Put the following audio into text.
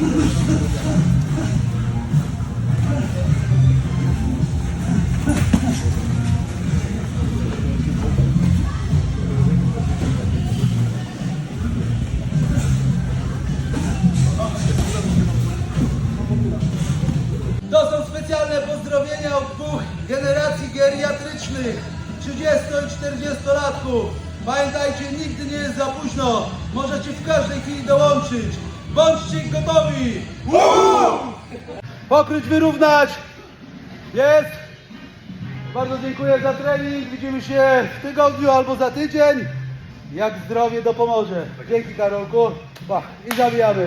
To są specjalne pozdrowienia od dwóch generacji geriatrycznych, 30 i 40 latków. Pamiętajcie, nigdy nie jest za późno. Możecie w każdej chwili dołączyć. Bądźcie gotowi. Pokryć, wyrównać. Jest. Bardzo dziękuję za trening. Widzimy się w tygodniu albo za tydzień. Jak zdrowie dopomoże. Dzięki Karolku. Pa. I zabijamy.